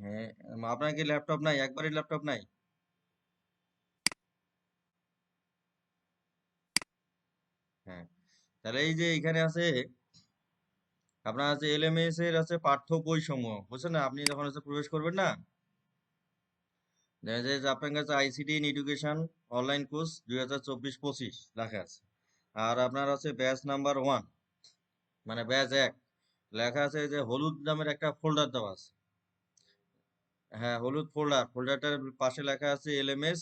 হ্যাঁ আপনার কি ল্যাপটপ নাই? একবারই ল্যাপটপ নাই? হ্যাঁ তাহলে এই যে এখানে আছে, আপনার আছে এলএমএস এর আছে পাঠ্য বই সমূহ বুঝছেন না? আপনি যখন প্রবেশ করবেন না, দেখা যায় যে আপনার কাছে ICT in education online course দুই হাজার চব্বিশ পঁচিশ লেখা আছে। আর আপনার আছে ব্যাচ নাম্বার ওয়ান মানে ব্যাচ এক, লেখা আছে যে হলুদ নামের একটা ফোল্ডার দেওয়া আছে। হ্যাঁ হলুদ ফোল্ডার। ফোল্ডারটার পাশে লেখা আছে এলএমএস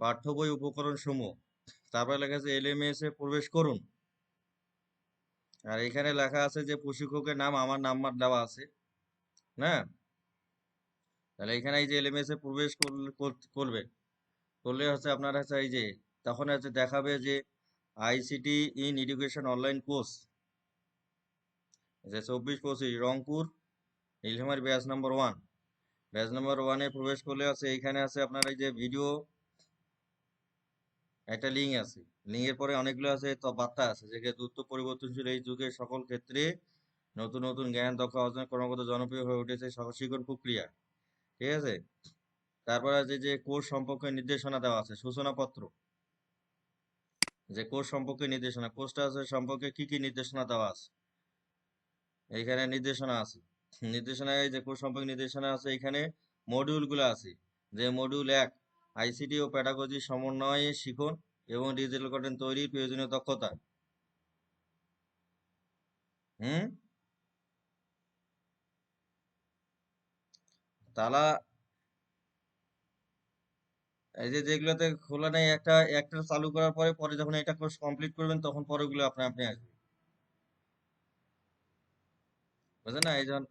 পাঠ্য বই উপকরণ সমূহ তারপরে লেখা আছে এলএমএস এ প্রবেশ করুন। আর এখানে লেখা আছে যে প্রশিক্ষকের নাম, আমার নাম্বার দেওয়া আছে। হ্যাঁ? তাহলে এখানে এই যে এলএমএস এ প্রবেশ করবে। করলে হচ্ছে আপনার হচ্ছে এই যে, তখন হচ্ছে দেখাবে যে ICT in education online course. যে চব্বিশ পঁচিশ, Rangpur. Nilphamari batch number one. Batch number ওয়ানে প্রবেশ করলে আছে, এইখানে আছে আপনার এই যে ভিডিও একটা লিঙ্ক আছে। লিঙ্কের পরে অনেকগুলো আছে, তো বার্তা আছে যে দ্রুত পরিবর্তনশীল এই যুগে সকল ক্ষেত্রে নতুন নতুন জ্ঞান দক্ষ অর্জন, ক্রমাগত জনপ্রিয় হয়ে উঠেছে শিক্ষণ প্রক্রিয়া ঠিক আছে? তারপর আছে যে কোর্স সম্পর্কে নির্দেশনা দেওয়া আছে, সূচনাপত্র। যে কোর্স সম্পর্কে নির্দেশনা কোর্সটা আছে সম্পর্কে কি কি নির্দেশনা দেওয়া আছে? এইখানে নির্দেশনা আছে। নির্দেশনায় যে কোর্স সম্পর্কে নির্দেশনা আছে এখানে মডিউলগুলো আছে। যে মডিউল এক আইসিটি ও প্যাডাগজি সমন্বয়ে শিখন এবং ডিজিটাল কন্টেন্ট তৈরির প্রয়োজনীয় দক্ষতা। হুম? তালা, এই যে যেগুলোতে খোলা নেই, একটা একটা চালু করার পরে পরে যখন এটা কোর্স কমপ্লিট করবেন, তখন পরেগুলো আপনি আপনি আসবে বুঝলেন না? এই যখন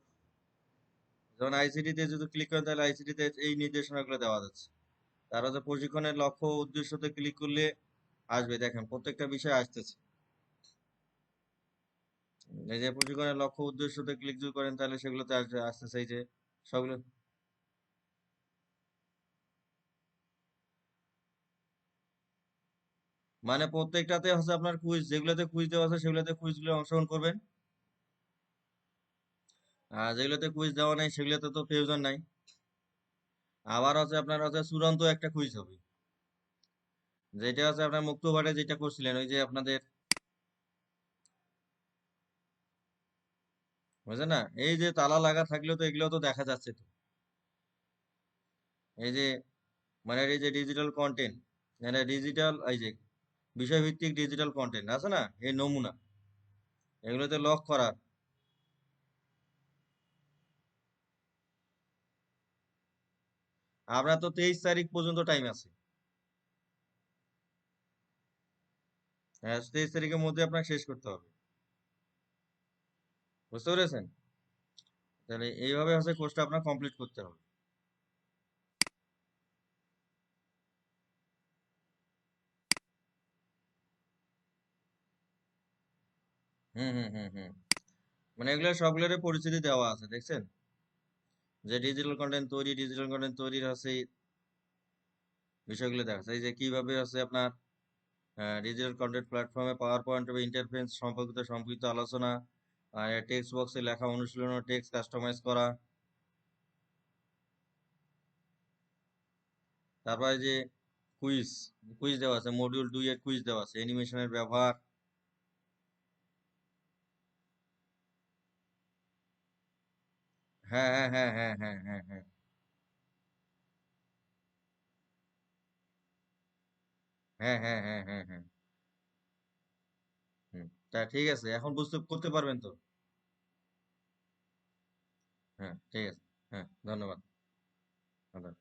যখন আইসিটি তে যদি ক্লিক করেন, তাহলে আইসিটি তে এই নির্দেশনাগুলো দেওয়া যাচ্ছে। তার হচ্ছে প্রশিক্ষণের লক্ষ্য উদ্দেশ্যতে ক্লিক করলে আসবে। দেখেন, প্রত্যেকটা বিষয় আসতেছে। এই যে প্রশিক্ষণের লক্ষ্য উদ্দেশ্যতে ক্লিক যদি করেন, তাহলে সেগুলোতে আসবে, আসতেছে এই যে সবগুলো। মানে প্রত্যেকটাতে হচ্ছে আপনার কুইজ যেগুলোতে কুইজ দেওয়া আছে, সেগুলোতে কুইজগুলো অংশগ্রহণ করবেন। যেগুলোতে কুইজ দেওয়া নেই, সেগুলোতে তো প্রয়োজন নাই। আবার হচ্ছে আপনার হচ্ছে চূড়ান্ত একটা কুইজ হবে। যেটা হচ্ছে আপনার মুক্তবারে যেটা করছিলেন, ওই যে আপনাদের বুঝলেন না? এই যে তালা লাগা থাকলেও তো এগুলো তো দেখা যাচ্ছে তো। এই যে মানে এই যে ডিজিটাল কন্টেন্ট মানে ডিজিটাল এই যে বিষয়ভিত্তিক ডিজিটাল কন্টেন্ট আছে না? এই নমুনা। এগুলোতে লক করা। আপনার তো তেইশ তারিখ পর্যন্ত টাইম আছে। হ্যাঁ তেইশ তারিখের মধ্যে আপনাকে শেষ করতে হবে। বুঝতে পেরেছেন? তাহলে এইভাবে হচ্ছে কোর্সটা আপনার কমপ্লিট করতে হবে। হুম হুম হুম হুম। মানে এগুলো সবগুলোর পরিচিতি দেওয়া আছে, দেখছেন? যে ডিজিটাল কন্টেন্ট তৈরি ডিজিটাল কন্টেন্ট তৈরির হচ্ছে বিষয়গুলো দেখা যায় যে কীভাবে হচ্ছে আপনার ডিজিটাল কন্টেন্ট প্ল্যাটফর্মে পাওয়ার পয়েন্ট বা ইন্টারফেস সম্পর্কিত সম্পৃক্ত আলোচনা আর টেক্সট বক্সে লেখা অনুশীলন ও টেক্সট কাস্টমাইজ করা। তারপরে যে কুইজ কুইজ দেওয়া আছে মডিউল দুই এর কুইজ দেওয়া আছে অ্যানিমেশনের ব্যবহার। হ্যাঁ হ্যাঁ হ্যাঁ হ্যাঁ হ্যাঁ হ্যাঁ হ্যাঁ। হ্যাঁ হ্যাঁ হ্যাঁ হ্যাঁ হ্যাঁ। হুম, তা ঠিক আছে, এখন বুঝতে, করতে পারবেন তো? হ্যাঁ ঠিক আছে হ্যাঁ ধন্যবাদ। ধন্যবাদ